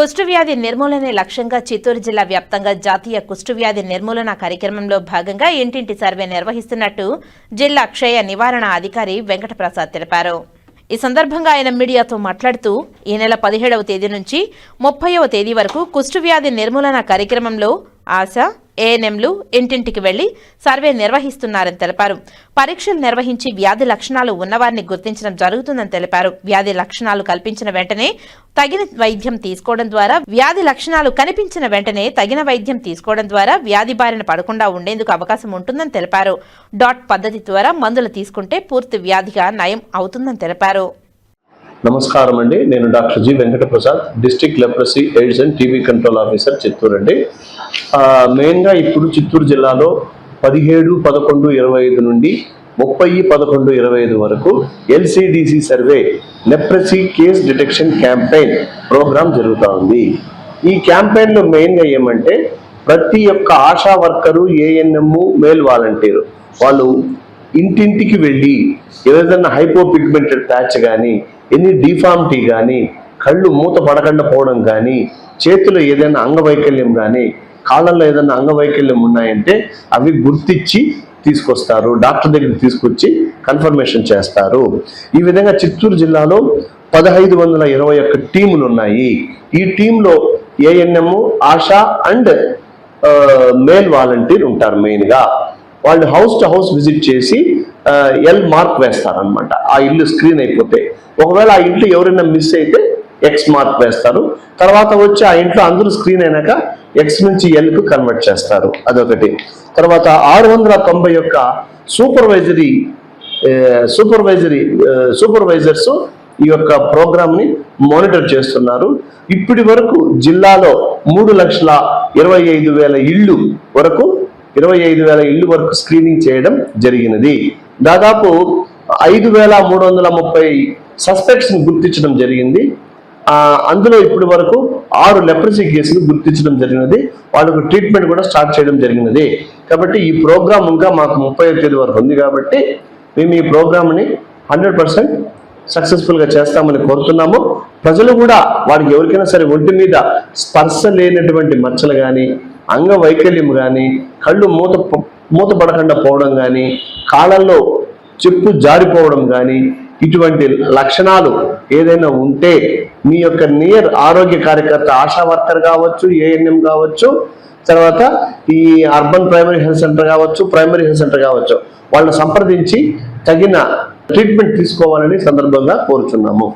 కుష్ఠవ్యాధి నిర్మూలనే లక్ష్యంగా చిత్తూరు జిల్లా వ్యాప్తంగా జాతీయ కుష్ఠవ్యాధి నిర్మూలన కార్యక్రమంలో భాగంగా ఇంటింటి సర్వే నిర్వహిస్తున్నట్టు జిల్లా క్షయ నివారణ అధికారి వెంకటప్రసాద్ తెలిపారు. ఈ సందర్భంగా ఆయన మీడియాతో మాట్లాడుతూ ఈ నెల పదిహేడవ తేదీ నుంచి ముప్పైవ తేదీ వరకు కుష్ఠవ్యాధి నిర్మూలన కార్యక్రమంలో ఆశ ఏఎన్ఎంలు ఇంటింటికి వెళ్ళి సర్వే నిర్వహిస్తున్నారని తెలిపారు. పరీక్షలు నిర్వహించి వ్యాధి లక్షణాలు ఉన్నవారిని గుర్తించడం జరుగుతుందని తెలిపారు. వ్యాధి లక్షణాలు కల్పించిన వెంటనే తగిన వైద్యం తీసుకోవడం ద్వారా వ్యాధి లక్షణాలు కనిపించిన వెంటనే తగిన వైద్యం తీసుకోవడం ద్వారా వ్యాధి బారిన పడకుండా ఉండేందుకు అవకాశం ఉంటుందని తెలిపారు. డాట్ పద్ధతి ద్వారా మందులు తీసుకుంటే పూర్తి వ్యాధిగా నయం అవుతుందని తెలిపారు. నమస్కారం అండి నేను doctor G Venkata Prasad district leprosy AIDS and TB control officer Chittoor అండి. మెయిన్గా ఇప్పుడు చిత్తూరు జిల్లాలో పదిహేడు పదకొండు ఇరవై ఐదు నుండి ముప్పై పదకొండు ఇరవై ఐదు వరకు LCDC survey leprosy case detection campaign programme జరుగుతూ ఉంది. ఈ క్యాంపెయిన్లో మెయిన్గా ఏమంటే ప్రతి ఒక్క ASHA worker ANM male volunteer వాళ్ళు ఇంటింటికి వెళ్ళి ఏదైనా హైపోపిగ్మెంటెడ్ ప్యాచ్ కానీ ఎన్ని డిఫార్మిటీ కానీ కళ్ళు మూత పడకుండా పోవడం కానీ చేతిలో ఏదైనా అంగవైకల్యం కానీ కాళ్ళల్లో ఏదైనా అంగవైకల్యం ఉన్నాయంటే అవి గుర్తించి తీసుకొస్తారు డాక్టర్ దగ్గరికి తీసుకొచ్చి కన్ఫర్మేషన్ చేస్తారు. ఈ విధంగా చిత్తూరు జిల్లాలో పదహైదు వందల ఇరవై ఒక్క టీములు ఉన్నాయి. ఈ టీంలో ANM ASHA and male volunteer ఉంటారు మెయిన్గా. వాళ్ళు హౌస్ టు హౌస్ విజిట్ చేసి ఎల్ మార్క్ వేస్తారనమాట ఆ ఇల్లు స్క్రీన్ అయిపోతే. ఒకవేళ ఆ ఇంట్లో ఎవరైనా మిస్ అయితే ఎక్స్ మార్క్ వేస్తారు. తర్వాత వచ్చి ఆ ఇంట్లో అందరూ స్క్రీన్ అయినాక ఎక్స్ నుంచి ఎల్కు కన్వర్ట్ చేస్తారు. అదొకటి. తర్వాత ఆరు వందల తొంభై యొక్క సూపర్వైజరీ సూపర్వైజరీ సూపర్వైజర్స్ ఈ యొక్క ప్రోగ్రామ్ని మానిటర్ చేస్తున్నారు. ఇప్పటి వరకు జిల్లాలో మూడు లక్షల ఇరవై ఐదు వేల ఇళ్ళు వరకు ఇరవై ఐదు వేల ఇళ్ళు వరకు స్క్రీనింగ్ చేయడం జరిగినది. దాదాపు ఐదు వేల మూడు వందల ముప్పై సస్పెక్ట్స్ గుర్తించడం జరిగింది. అందులో ఇప్పటి వరకు ఆరు లెప్రసీ కేసులు గుర్తించడం జరిగినది. వాళ్ళకు ట్రీట్మెంట్ కూడా స్టార్ట్ చేయడం జరిగినది. కాబట్టి ఈ ప్రోగ్రామ్ ఇంకా మాకు ముప్పై తేదీ వరకు ఉంది కాబట్టి మేము ఈ ప్రోగ్రామ్ని హండ్రెడ్ పర్సెంట్ సక్సెస్ఫుల్గా చేస్తామని కోరుతున్నాము. ప్రజలు కూడా వారికి ఎవరికైనా సరే ఒంటి మీద స్పర్శ లేనటువంటి మచ్చలు కానీ అంగవైకల్యం కానీ కళ్ళు మూత మూత పడకుండా పోవడం కానీ కాళ్ళల్లో చెప్పు జారిపోవడం కానీ ఇటువంటి లక్షణాలు ఏదైనా ఉంటే మీ యొక్క నియర్ ఆరోగ్య కార్యకర్త ఆశా వర్కర్ కావచ్చు ఏఎన్ఎం కావచ్చు తర్వాత ఈ అర్బన్ ప్రైమరీ హెల్త్ సెంటర్ కావచ్చు ప్రైమరీ హెల్త్ సెంటర్ కావచ్చు వాళ్ళని సంప్రదించి తగిన ట్రీట్మెంట్ తీసుకోవాలని సందర్భంగా కోరుచున్నాము.